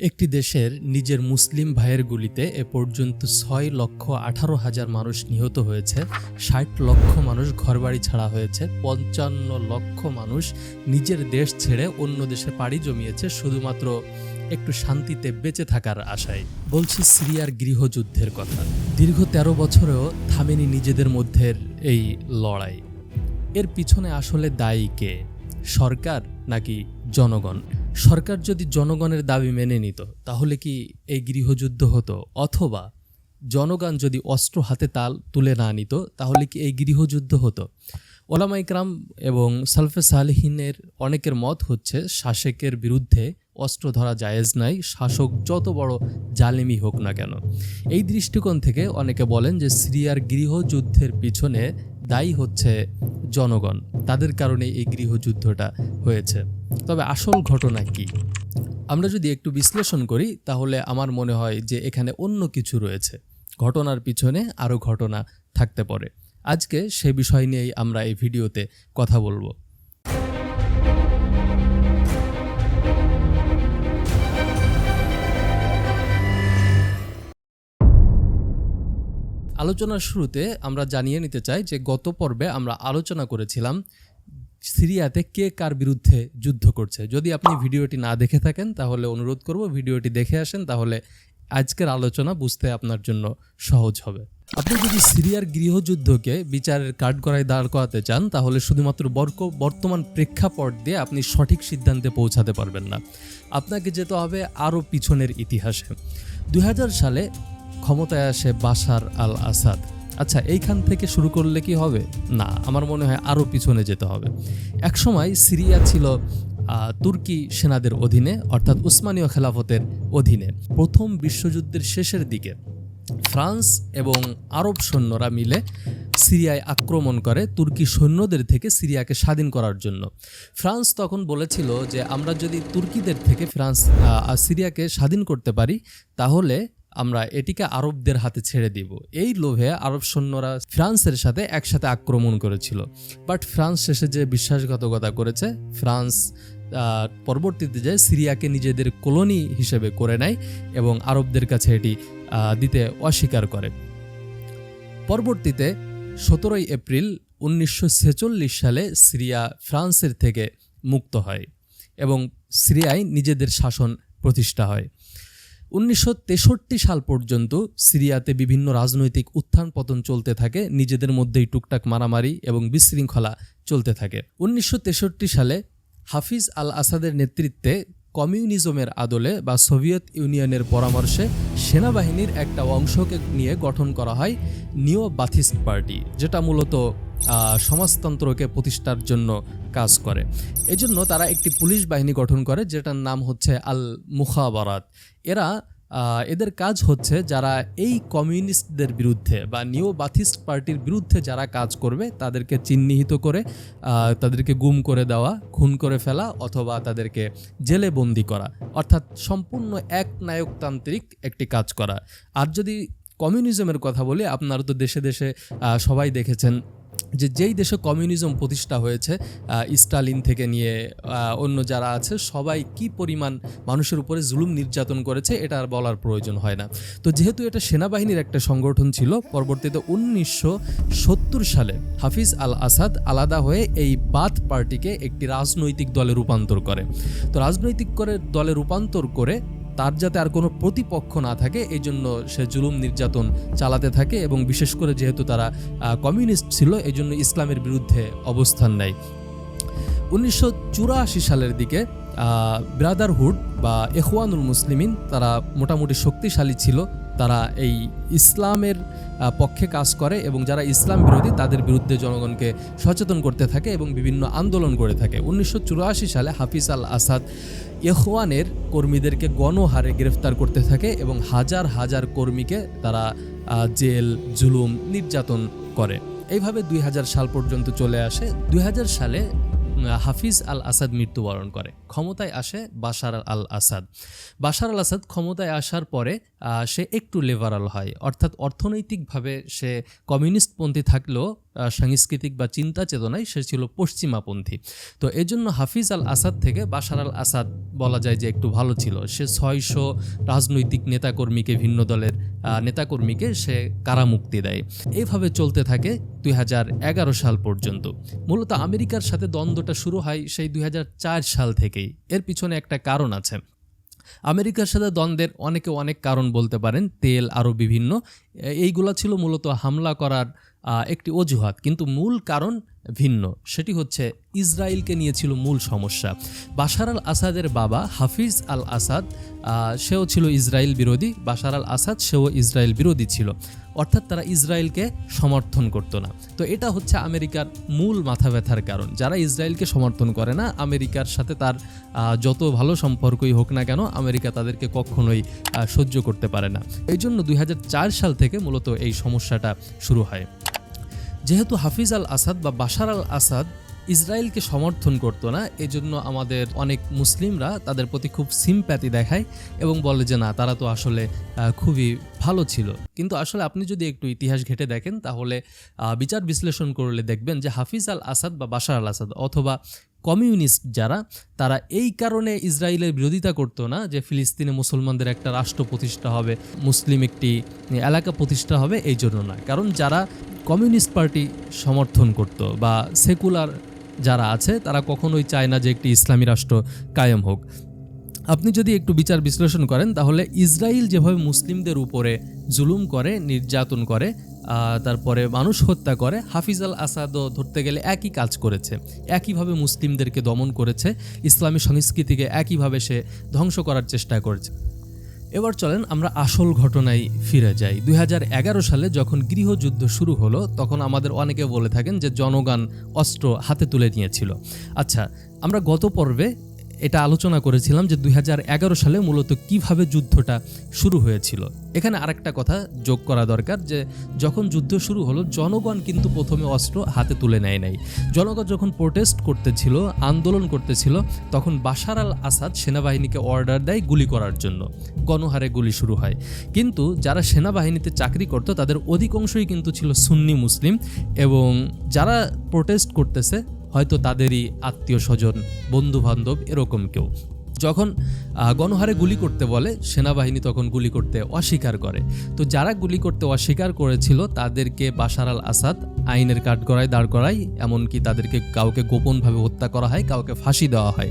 একটি দেশের নিজের মুসলিম ভাইয়ের গুলিতে এ পর্যন্ত ছয় লক্ষ আঠারো হাজার মানুষ নিহত হয়েছে, ষাট লক্ষ মানুষ ঘরবাড়ি ছাড়া হয়েছে, পঞ্চান্ন লক্ষ মানুষ নিজের দেশ ছেড়ে অন্য দেশে পাড়ি জমিয়েছে, শুধুমাত্র একটু শান্তিতে বেঁচে থাকার আশায়। বলছি সিরিয়ার গৃহযুদ্ধের কথা। দীর্ঘ তেরো বছরেও থামেনি নিজেদের মধ্যে এই লড়াই। এর পিছনে আসলে দায়ী কে? সরকার নাকি জনগণ। সরকার যদি জনগণের দাবি মেনে নিত, তাহলে কি এই গৃহযুদ্ধ হতো? অথবা জনগণ যদি অস্ত্র হাতে তাল তুলে না নিত, তাহলে কি এই গৃহযুদ্ধ হতো? ওলামা ইকরাম এবং সালফে সালেহিনের অনেকের মত হচ্ছে, শাসকের বিরুদ্ধে অস্ত্র ধরা জায়েজ নাই, শাসক যত বড় জালিমি হোক না কেন। এই দৃষ্টিকোণ থেকে অনেকে বলেন যে সিরিয়ার গৃহযুদ্ধের পিছনে দায়ী হচ্ছে জনগণ। তাদের কারণে এই গৃহযুদ্ধটা হয়েছে। তবে আসল ঘটনা কি? আমরা যদি একটু বিশ্লেষণ করি, তাহলে আমার মনে হয় যে এখানে অন্য কিছু রয়েছে। ঘটনার পিছনে আরও ঘটনা থাকতে পারে। আজকে সে বিষয় নিয়েই আমরা এই ভিডিওতে কথা বলব। আলোচনার শুরুতে আমরা জানিয়ে নিতে চাই যে গত পর্বে আমরা আলোচনা করেছিলাম সিরিয়াতে কে কার বিরুদ্ধে যুদ্ধ করছে? যদি আপনি ভিডিওটি না দেখে থাকেন, তাহলে অনুরোধ করব ভিডিওটি দেখে আসেন, তাহলে আজকের আলোচনা বুঝতে আপনার জন্য সহজ হবে। আপনি যদি সিরিয়ার গৃহযুদ্ধকে বিচারের কাঠগড়ায় দাঁড় করাতে চান, তাহলে শুধুমাত্র বর্ক, বর্তমান প্রেক্ষাপট দিয়ে আপনি সঠিক সিদ্ধান্তে পৌঁছাতে পারবেন না। আপনাকে যেতে হবে আরও পিছনের ইতিহাসে। দু হাজার সালে ক্ষমতায় আসে বাশার আল আসাদ আচ্ছা এইখান থেকে শুরু করলে কি হবে? না, আমার মনে হয় আরও পিছনে যেতে হবে। একসময় সিরিয়া ছিল তুর্কি সেনাদের অধীনে, অর্থাৎ উসমানীয় খেলাফতের অধীনে। প্রথম বিশ্বযুদ্ধের শেষের দিকে ফ্রান্স এবং আরব সৈন্যরা মিলে সিরিয়ায় আক্রমণ করে তুর্কি সৈন্যদের থেকে সিরিয়াকে স্বাধীন করার জন্য। ফ্রান্স তখন বলেছিল যে, আমরা যদি তুর্কিদের থেকে ফ্রান্স সিরিয়াকে স্বাধীন করতে পারি, তাহলে আমরা এটিকে আরবদের হাতে ছেড়ে দিব। এই লোভে আরব সৈন্যরা ফ্রান্সের সাথে একসাথে আক্রমণ করেছিল। বাট ফ্রান্স শেষে যে বিশ্বাসঘাতকতা করেছে, ফ্রান্স পরবর্তীতে যে সিরিয়াকে নিজেদের কলোনি হিসেবে করে নেয় এবং আরবদের কাছে এটি দিতে অস্বীকার করে। পরবর্তীতে সতেরোই এপ্রিল উনিশশো ছেচল্লিশ সালে সিরিয়া ফ্রান্সের থেকে মুক্ত হয় এবং সিরিয়ায় নিজেদের শাসন প্রতিষ্ঠা হয়। উনিশশো তেষট্টি সাল পর্যন্ত সিরিয়াতে বিভিন্ন রাজনৈতিক উত্থান পতন চলতে থাকে, নিজেদের মধ্যেই টুকটাক মারামারি এবং বিশৃঙ্খলা চলতে থাকে। উনিশশো তেষট্টি সালে হাফিজ আল আসাদের নেতৃত্বে কমিউনিজমের আদলে বা সোভিয়েত ইউনিয়নের পরামর্শে সেনাবাহিনীর একটা অংশকে নিয়ে গঠন করা হয় নিও বাথিস্ট পার্টি, যেটা মূলত সমাজতন্ত্রকে প্রতিষ্ঠার জন্য কাজ করে। এজন্য তারা একটি পুলিশ বাহিনী গঠন করে, যেটার নাম হচ্ছে আল মুখাবারাত এরা এদের কাজ হচ্ছে যারা এই কমিউনিস্টদের বিরুদ্ধে বা নিও বাথিস্ট পার্টির বিরুদ্ধে যারা কাজ করবে, তাদেরকে চিহ্নিত করে তাদেরকে গুম করে দেওয়া, খুন করে ফেলা অথবা তাদেরকে জেলে বন্দি করা। অর্থাৎ সম্পূর্ণ এক নায়কতান্ত্রিক একটি কাজ করা। আর যদি কমিউনিজমের কথা বলি, আপনারা তো দেশে দেশে সবাই দেখেছেন যে যেই দেশে কমিউনিজম প্রতিষ্ঠা হয়েছে স্টালিন থেকে নিয়ে অন্য যারা আছে, সবাই কি পরিমাণ মানুষের উপরে জুলুম নির্যাতন করেছে, এটা আর বলার প্রয়োজন হয় না। তো যেহেতু এটা সেনাবাহিনীর একটা সংগঠন ছিল, পরবর্তীতে উনিশশো সত্তর সালে হাফিজ আল আসাদ আলাদা হয়ে এই বাথ পার্টিকে একটি রাজনৈতিক দলে রূপান্তর করে। তো রাজনৈতিক করে দলে রূপান্তর করে তার যাতে আর কোনো প্রতিপক্ষ না থাকে এই জন্য সে জুলুম নির্যাতন চালাতে থাকে এবং বিশেষ করে যেহেতু তারা কমিউনিস্ট ছিল এই জন্য ইসলামের বিরুদ্ধে অবস্থান নেয়। উনিশশো চুরাশি সালের দিকে ব্রাদারহুড বা এখওয়ানুল মুসলিমিন, তারা মোটামুটি শক্তিশালী ছিল, তারা এই ইসলামের পক্ষে কাজ করে এবং যারা ইসলাম বিরোধী, তাদের বিরুদ্ধে জনগণকে সচেতন করতে থাকে এবং বিভিন্ন আন্দোলন করে থাকে। উনিশশো চুরাশি সালে হাফিজ আল আসাদ ইখওয়ানের কর্মীদেরকে গণহারে গ্রেফতার করতে থাকে এবং হাজার হাজার কর্মীকে তারা জেল, জুলুম, নির্যাতন করে। এইভাবে দুই হাজার সাল পর্যন্ত চলে আসে। দুই হাজার সালে হাফিজ আল আসাদ মৃত্যুবরণ করে। ক্ষমতায় আসে বাশার আল আসাদ বাশার আল আসাদ ক্ষমতায় আসার পরে সে একটু লেবারাল হয়। অর্থাৎ অর্থনৈতিকভাবে সে কমিউনিস্টপন্থী থাকলেও সাংস্কৃতিক বা চিন্তা চেতনায় সে ছিল পশ্চিমাপন্থী। তো এজন্য হাফিজ আল আসাদ থেকে বাশার আল আসাদ বলা যায় যে একটু ভালো ছিল। সে ছয়শো রাজনৈতিক নেতাকর্মীকে, ভিন্ন দলের নেতাকর্মীকে সে কারামুক্তি দেয়। এইভাবে চলতে থাকে দু হাজার এগারো সাল পর্যন্ত। মূলত আমেরিকার সাথে দ্বন্দ্বটা শুরু হয় সেই দুই হাজার চার সাল থেকেই। এর পিছনে একটা কারণ আছে। আমেরিকার সাথে দ্বন্দ্বের অনেকে অনেক কারণ বলতে পারেন, তেল আরও বিভিন্ন। এইগুলা ছিল মূলত হামলা করার একটি অজুহাত। কিন্তু মূল কারণ ভিন্ন। সেটি হচ্ছে ইসরায়েলকে নিয়ে ছিল মূল সমস্যা। বাশার আল আসাদের বাবা হাফিজ আল আসাদ সেও ছিল ইসরায়েল বিরোধী। বাশার আল আসাদ, সেও ইসরায়েল বিরোধী ছিল। অর্থাৎ তারা ইসরায়েলকে সমর্থন করত না। তো এটা হচ্ছে আমেরিকার মূল মাথা ব্যথার কারণ। যারা ইসরায়েলকে সমর্থন করে না, আমেরিকার সাথে তার যত ভালো সম্পর্কই হোক না কেন, আমেরিকা তাদেরকে কখনোই সহ্য করতে পারে না। এই জন্য দুই হাজার চার সাল থেকে মূলত এই সমস্যাটা শুরু হয়। যেহেতু হাফিজ আল আসাদ বা বাশার আল আসাদ ইসরায়েলকে সমর্থন করতো না, এজন্য আমাদের অনেক মুসলিমরা তাদের প্রতি খুব সিম্প্যাথি দেখায় এবং বলে যে, না, তারা তো আসলে খুবই ভালো ছিল। কিন্তু আসলে আপনি যদি একটু ইতিহাস ঘেটে দেখেন, তাহলে বিচার বিশ্লেষণ করলে দেখবেন যে, হাফিজ আল আসাদ বা বাশার আল আসাদ অথবা কমিউনিস্ট যারা, তারা এই কারণে ইসরায়েলের বিরোধিতা করতো না যে, ফিলিস্তিনে মুসলমানদের একটা রাষ্ট্র প্রতিষ্ঠা হবে, মুসলিম একটি এলাকা প্রতিষ্ঠা হবে, এই জন্য না কারণ যারা কমিউনিস্ট পার্টি সমর্থন করত বা সেকুলার যারা আছে, তারা কখনোই চায় না যে একটি ইসলামী রাষ্ট্র কায়েম হোক। আপনি যদি একটু বিচার বিশ্লেষণ করেন, তাহলে ইসরায়েল যেভাবে মুসলিমদের উপরে জুলুম করে, নির্যাতন করে তারপরে মানুষ হত্যা করে, হাফিজ আল আসাদও ধরতে গেলে একই কাজ করেছে। একইভাবে মুসলিমদেরকে দমন করেছে। ইসলামী সংস্কৃতিকে একইভাবে সে ধ্বংস করার চেষ্টা করেছে। এবার চলেন আমরা আসল ঘটনায় ফিরে যাই। দুই হাজার এগারো সালে যখন গৃহযুদ্ধ শুরু হলো, তখন আমাদের অনেকে বলে থাকেন যে জনগণ অস্ত্র হাতে তুলে নিয়েছিল। আচ্ছা আমরা গত পর্বে এটা আলোচনা করেছিলাম যে দুই হাজার এগারো সালে মূলত কীভাবে যুদ্ধটা শুরু হয়েছিল। এখানে আরেকটা কথা যোগ করা দরকার যে যখন যুদ্ধ শুরু হলো, জনগণ কিন্তু প্রথমে অস্ত্র হাতে তুলে নেয় নাই। জনগণ যখন প্রোটেস্ট করতেছিল, আন্দোলন করতেছিল, তখন বাশার আল আসাদ সেনাবাহিনীকে অর্ডার দেয় গুলি করার জন্য। গণহারে গুলি শুরু হয়। কিন্তু যারা সেনাবাহিনীতে চাকরি করতো, তাদের অধিকাংশই কিন্তু ছিল সুন্নি মুসলিম এবং যারা প্রোটেস্ট করতেছে হয়তো তাদেরই আত্মীয় স্বজন বন্ধু বান্ধব এরকম কেউ। যখন গণহারে গুলি করতে বলে, সেনাবাহিনী তখন গুলি করতে অস্বীকার করে। তো যারা গুলি করতে অস্বীকার করেছিল, তাদেরকে বাশার আল আসাদ আইনের কাঠগড়ায় দাঁড় করায়, এমনকি তাদেরকে কাউকে গোপনভাবে হত্যা করা হয়, কাউকে ফাঁসি দেওয়া হয়।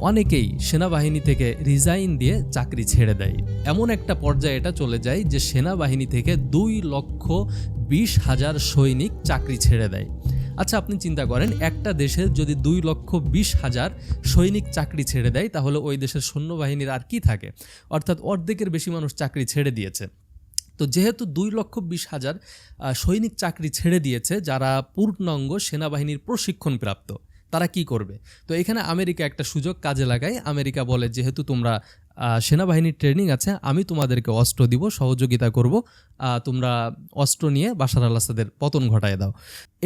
অনেকেই সেনাবাহিনী থেকে রিজাইন দিয়ে চাকরি ছেড়ে দেয়। এমন একটা পর্যায়ে এটা চলে যায় যে, সেনাবাহিনী থেকে দুই লক্ষ বিশ হাজার সৈনিক চাকরি ছেড়ে দেয়। আচ্ছা আপনি চিন্তা করেন, একটা দেশের যদি দুই লক্ষ বিশ হাজার সৈনিক চাকরি ছেড়ে দেয়, তাহলে ওই দেশের সৈন্যবাহিনীর আর কি থাকে? অর্থাৎ অর্ধেকের বেশি মানুষ চাকরি ছেড়ে দিয়েছে। তো যেহেতু দুই লক্ষ বিশ হাজার সৈনিক চাকরি ছেড়ে দিয়েছে, যারা পূর্ণাঙ্গ সেনাবাহিনীর প্রশিক্ষণ প্রাপ্ত তারা কি করবে? তো এখানে আমেরিকা একটা সুযোগ কাজে লাগায়। আমেরিকা বলে, যেহেতু তোমরা সেনাবাহিনীর ট্রেনিং আছে, আমি তোমাদেরকে অস্ত্র দিব, সহযোগিতা করব। তোমরা অস্ত্র নিয়ে বাশার আল আসাদের পতন ঘটায় দাও।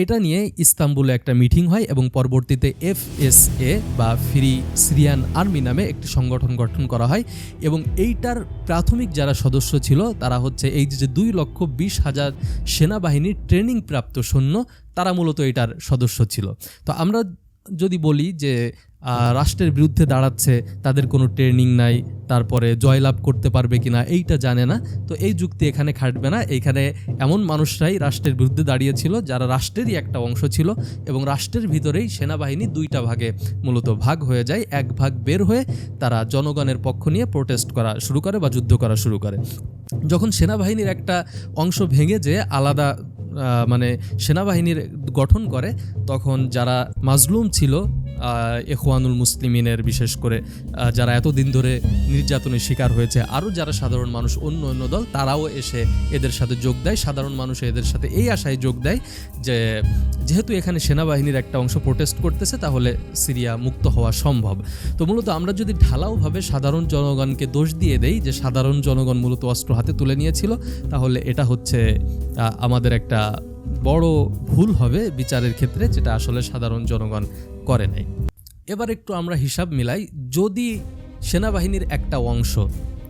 এটা নিয়ে ইস্তাম্বুলে একটা মিটিং হয় এবং পরবর্তীতে এফএসএ বা ফ্রি সিরিয়ান আর্মি নামে একটি সংগঠন গঠন করা হয় এবং এইটার প্রাথমিক যারা সদস্য ছিল, তারা হচ্ছে এই যে দুই লক্ষ বিশ হাজার সেনাবাহিনীর ট্রেনিং প্রাপ্ত সৈন্য, তারা মূলত এটার সদস্য ছিল। তো আমরা যদি বলি যে রাষ্ট্রের বিরুদ্ধে দাঁড়াচ্ছে, তাদের কোনো ট্রেনিং নাই, তারপরে জয়লাভ করতে পারবে কিনা এইটা জানে না। তো এই যুক্তি এখানে খাটবে না। এইখানে এমন মানুষরাই রাষ্ট্রের বিরুদ্ধে দাঁড়িয়েছিল, যারা রাষ্ট্রেরই একটা অংশ ছিল এবং রাষ্ট্রের ভিতরেই সেনাবাহিনী দুইটা ভাগে মূলত ভাগ হয়ে যায়। এক ভাগ বের হয়ে তারা জনগণের পক্ষ নিয়ে প্রোটেস্ট করা শুরু করে বা যুদ্ধ করা শুরু করে। যখন সেনাবাহিনীর একটা অংশ ভেঙে যে আলাদা মানে সেনাবাহিনীর গঠন করে, তখন যারা মাজলুম ছিল এখওয়ানুল মুসলিমিনের, বিশেষ করে যারা এতদিন ধরে নির্যাতনের শিকার হয়েছে, আরও যারা সাধারণ মানুষ, অন্য অন্য দল, তারাও এসে এদের সাথে যোগ দেয়। সাধারণ মানুষ এদের সাথে এই আশায় যোগ দেয় যে, যেহেতু এখানে সেনাবাহিনীর একটা অংশ প্রোটেস্ট করতেছে, তাহলে সিরিয়া মুক্ত হওয়া সম্ভব। তো মূলত আমরা যদি ঢালাওভাবে সাধারণ জনগণকে দোষ দিয়ে দেই যে, সাধারণ জনগণ মূলত অস্ত্র হাতে তুলে নিয়েছিল, তাহলে এটা হচ্ছে আমাদের একটা বড় ভুল হবে বিচারের ক্ষেত্রে, যেটা আসলে সাধারণ জনগণ করে নাই। এবার একটু আমরা হিসাব মিলাই, যদি সেনাবাহিনীর একটা অংশ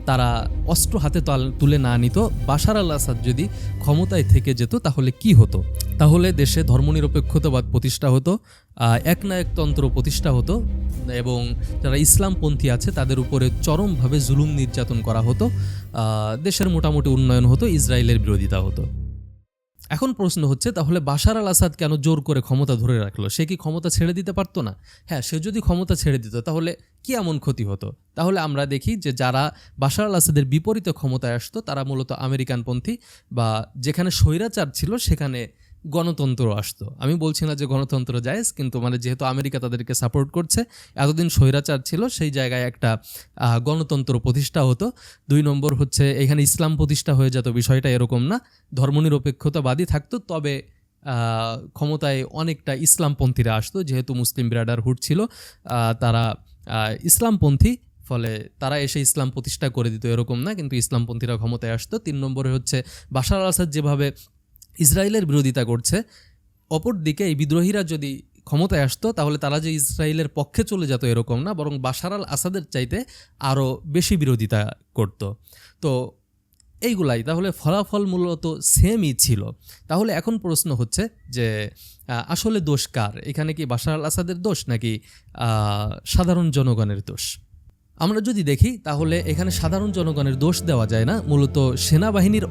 তারা অস্ত্র হাতে তাল- না নিত, বাশার আল আসাদ যদি ক্ষমতায় থেকে যেত, তাহলে কি হতো? তাহলে দেশে ধর্মনিরপেক্ষতাবাদ প্রতিষ্ঠা হতো একনায়কতন্ত্র প্রতিষ্ঠা হতো, এবং যারা ইসলামপন্থী আছে, তাদের উপরে চরমভাবে জুলুম নির্যাতন করা হতো দেশের মোটামুটি উন্নয়ন হতো, ইসরায়েলের বিরোধিতা হতো। এখন প্রশ্ন হচ্ছে, তাহলে বাশার আল আসাদ কেন জোর করে ক্ষমতা ধরে রাখল? সে কি ক্ষমতা ছেড়ে দিতে পারতো না? হ্যাঁ সে যদি ক্ষমতা ছেড়ে দিত, তাহলে কি এমন ক্ষতি হতো? তাহলে আমরা দেখি যে যারা বাশার আল আসাদের বিপরীতে ক্ষমতায় আসতো, তারা মূলত আমেরিকানপন্থী বা যেখানে স্বৈরাচার ছিল, সেখানে গণতন্ত্র আসতো। আমি বলছি না যে গণতন্ত্র জায়েজ, কিন্তু মানে যেহেতু আমেরিকা তাদেরকে সাপোর্ট করছে, এতদিন স্বৈরাচার ছিল, সেই জায়গায় একটা গণতন্ত্র প্রতিষ্ঠা হতো। দুই নম্বর হচ্ছে, এখানে ইসলাম প্রতিষ্ঠা হয়ে যেত, বিষয়টা এরকম না। ধর্মনিরপেক্ষতাবাদী থাকতো, তবে ক্ষমতায় অনেকটা ইসলামপন্থীরা আসতো, যেহেতু মুসলিম ব্রাদারহুড ছিল তারা ইসলামপন্থী, ফলে তারা এসে ইসলাম প্রতিষ্ঠা করে দিত, এরকম না, কিন্তু ইসলামপন্থীরা ক্ষমতায় আসতো। তিন নম্বরে হচ্ছে, বাশার আসাদ যেভাবে ইসরায়েলের বিরোধিতা করছে। অপর দিকে এই বিদ্রোহীরা যদি ক্ষমতায় আসতো, তাহলে তারা যে ইসরায়েলের পক্ষে চলে যেত এরকম না, বরং বাশার আল আসাদের চাইতে আরও বেশি বিরোধিতা করত। তো এইগুলাই, তাহলে ফলাফল মূলত সেমই ছিল। তাহলে এখন প্রশ্ন হচ্ছে যে আসলে দোষ কার? এখানে কি বাশার আল আসাদের দোষ নাকি সাধারণ জনগণের দোষ? আমরা যদি দেখি, তাহলে এখানে সাধারণ জনগণের দোষ দেওয়া যায় না। মূলত সেনাবাহিনীর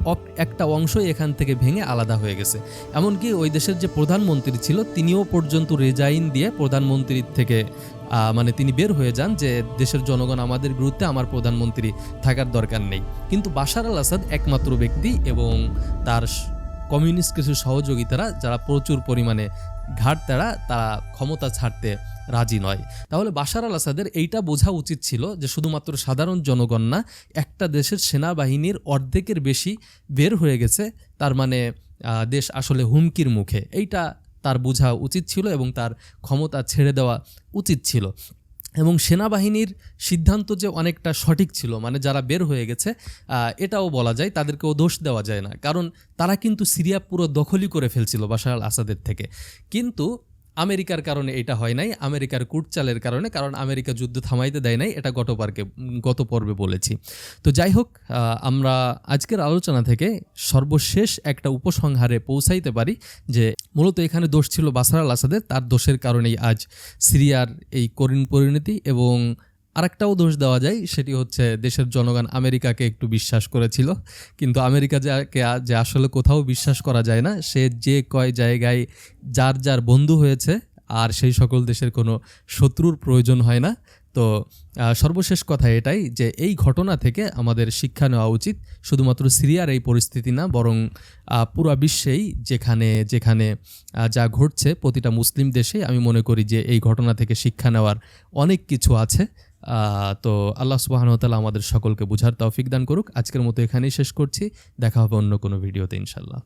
একটা অংশই এখান থেকে ভেঙে আলাদা হয়ে গেছে। এমনকি ওই দেশের যে প্রধানমন্ত্রী ছিল, তিনিও পর্যন্ত রেজাইন দিয়ে প্রধানমন্ত্রীর থেকে মানে তিনি বের হয়ে যান যে, দেশের জনগণ আমাদের বিরুদ্ধে আমার প্রধানমন্ত্রী থাকার দরকার নেই। কিন্তু বাশার আল আসাদ একমাত্র ব্যক্তি এবং তার কমিউনিস্ট কিছু সহযোগিতারা যারা প্রচুর পরিমাণে ঘাট তারা তারা ক্ষমতা ছাড়তে রাজি নয়। তাহলে বাশার আল আসাদের এইটা বোঝা উচিত ছিল যে শুধুমাত্র সাধারণ জনগণ না, একটা দেশের সেনাবাহিনীর অর্ধেকের বেশি বের হয়ে গেছে, তার মানে দেশ আসলে হুমকির মুখে। এইটা তার বোঝা উচিত ছিল এবং তার ক্ষমতা ছেড়ে দেওয়া উচিত ছিল। এবং সেনাবাহিনীর সিদ্ধান্ত যে অনেকটা সঠিক ছিল মানে যারা বের হয়ে গেছে এটাও বলা যায়, তাদেরকেও দোষ দেওয়া যায় না। কারণ তারা কিন্তু সিরিয়া পুরো দখলই করে ফেলছিল বাশার আল আসাদের থেকে। কিন্তু আমেরিকার কারণে এটা হয় নাই, আমেরিকার কুটচালের কারণে, কারণ আমেরিকা যুদ্ধ থামাইতে দেয় নাই, এটা গত পার্কে, গত পর্বে বলেছি। তো যাই হোক আমরা আজকের আলোচনা থেকে সর্বশেষ একটা উপসংহারে পৌঁছাইতে পারি যে মূলত এখানে দোষ ছিল বাসার আল আসাদের তার দোষের কারণেই আজ সিরিয়ার এই করুণ পরিণতি এবং আরেকটাও দোষ দেওয়া যায়, সেটি হচ্ছে দেশের জনগণ আমেরিকাকে একটু বিশ্বাস করেছিল। কিন্তু আমেরিকা যাকে যে আসলে কোথাও বিশ্বাস করা যায় না, সে যে কয় জায়গায় যার যার বন্ধু হয়েছে, আর সেই সকল দেশের কোনো শত্রুর প্রয়োজন হয় না। তো সর্বশেষ কথা এটাই যে এই ঘটনা থেকে আমাদের শিক্ষা নেওয়া উচিত। শুধুমাত্র সিরিয়ার এই পরিস্থিতি না, বরং পুরা বিশ্বেই যেখানে যেখানে যা ঘটছে, প্রতিটা মুসলিম দেশে আমি মনে করি যে এই ঘটনা থেকে শিক্ষা নেওয়ার অনেক কিছু আছে। তো আল্লাহ সুবাহনতালা আমাদের সকলকে বুঝার তৌফিক দান করুক। আজকের মতো এখানেই শেষ করছি। দেখা হবে অন্য কোনো ভিডিওতে ইনশাল্লাহ